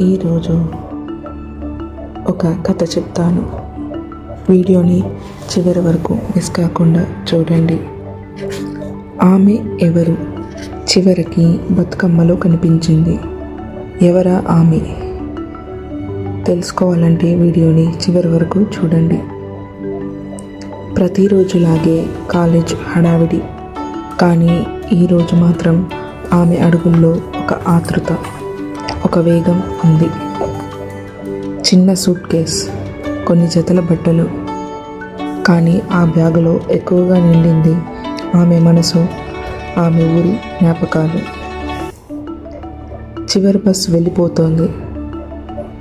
ఈరోజు ఒక కథ చెప్తాను. వీడియోని చివరి వరకు మిస్ కాకుండా చూడండి. ఆమె ఎవరు? చివరికి బతుకమ్మలో కనిపించింది. ఎవరా ఆమె? తెలుసుకోవాలంటే వీడియోని చివరి వరకు చూడండి. ప్రతిరోజులాగే కాలేజ్ హడావిడి. కానీ ఈరోజు మాత్రం ఆమె అడుగుల్లో ఒక ఆతృత. ఒక వేగం ఉంది. చిన్న సూట్ కేస్ కొన్ని జతల బట్టలు. కానీ ఆ బ్యాగులో ఎక్కువగా నిండింది ఆమె మనసు ఆమె ఊరి జ్ఞాపకాలు. చివరి బస్ వెళ్ళిపోతోంది.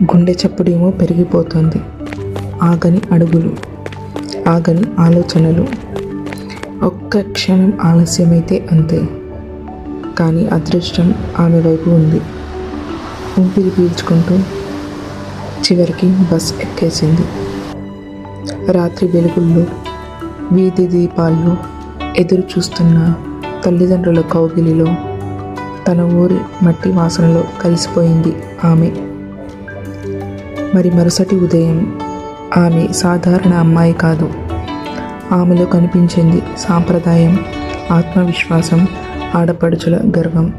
గుండె చప్పుడేమో పెరిగిపోతుంది. ఆగని అడుగులు ఆగని ఆలోచనలు. ఒక్క క్షణం ఆలస్యమైతే అంతే. కానీ అదృష్టం ఆమె వైపు ఉంది. ఊపిరి పీల్చుకుంటూ చివరికి బస్ ఎక్కేసింది. రాత్రి వెలుగుల్లో వీధి దీపాల్లో ఎదురు చూస్తున్న తల్లిదండ్రుల కౌగిలిలో తన ఊరి మట్టి వాసనలో కలిసిపోయింది ఆమె. మరి మరుసటి ఉదయం ఆమె సాధారణ అమ్మాయి కాదు. ఆమెలో కనిపించింది సాంప్రదాయం ఆత్మవిశ్వాసం ఆడపడుచుల గర్వం.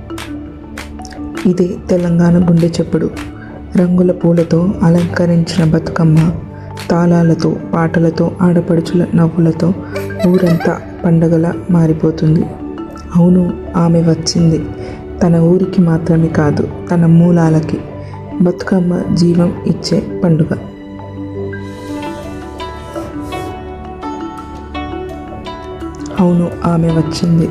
ఇదే తెలంగాణ గుండె చెప్పుడు. రంగుల పూలతో అలంకరించిన బతుకమ్మ తాళాలతో పాటలతో ఆడపడుచుల నవ్వులతో ఊరంతా పండగలా మారిపోతుంది. అవును ఆమె వచ్చింది. తన ఊరికి మాత్రమే కాదు తన మూలాలకి. బతుకమ్మ జీవం ఇచ్చే పండుగ. అవును ఆమె వచ్చింది.